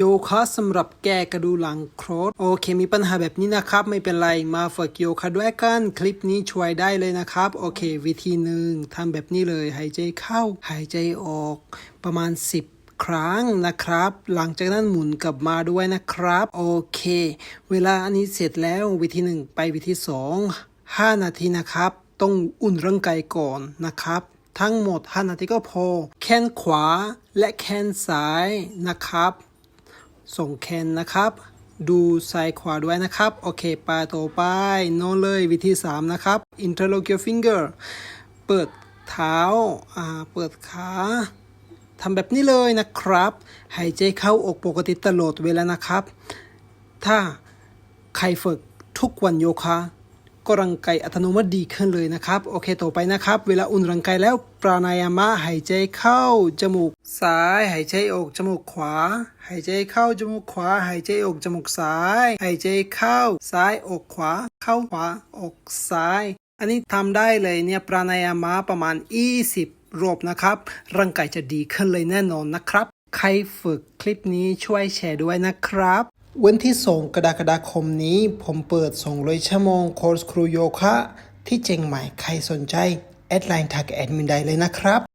โยคะสำหรับแก้กระดูกหลังโครดโอเคมีปัญหาแบบนี้นะครับ ไม่เป็นไรมาฝึกโยคะด้วยกันคลิปนี้ช่วยได้เลยนะครับ โอเค วิธีหนึ่งทำแบบนี้เลยหายใจเข้า หายใจออกประมาณ 10ครั้งนะครับ หลังจากนั้นหมุนกลับมาด้วยนะครับ โอเค เวลาอันนี้เสร็จแล้ววิธีหนึ่งไปวิธีสองห้านาทีนะครับ ต้องอุ่นร่างกายก่อนนะครับ ทั้งหมด 5 นาทีก็พอ แขนขวาและแขนซ้ายนะครับ ส่งแขนนะครับ ดูซ้ายขวาด้วยนะครับ โอเคไปต่อไปโน้เลยวิธี 3 นะครับ interlock your finger เปิดเท้าอ่าเปิดขาทำแบบนี้เลยนะครับ หายใจเข้าออกปกติตลอดเวลานะครับ ถ้าใครฝึกทุกวันโยคะ ก็ร่างกายอัตโนมัติดีขึ้นเลยนะครับ โอเคต่อไปนะครับ เวลาอุ่นร่างกายแล้วปรานายามะหายใจเข้าจมูกซ้ายหายใจออกจมูกขวา หายใจเข้าจมูกขวา หายใจออกจมูกซ้าย หายใจเข้าซ้ายออกขวา เข้าขวาออกซ้าย อันนี้ทำได้เลยเนี่ยปรานายามะประมาณ 20 รอบนะครับร่างกายจะดีขึ้นเลยแน่นอนนะครับ ใครฝึกคลิปนี้ช่วยแชร์ด้วยนะครับ วันที่ 2 กรกฎาคมนี้ ผมเปิดส่งเลยชั่วโมงคอร์สครูโยคะ ที่เจียงใหม่ใครสนใจ แอดไลน์ทักแอดมินได้เลยนะครับ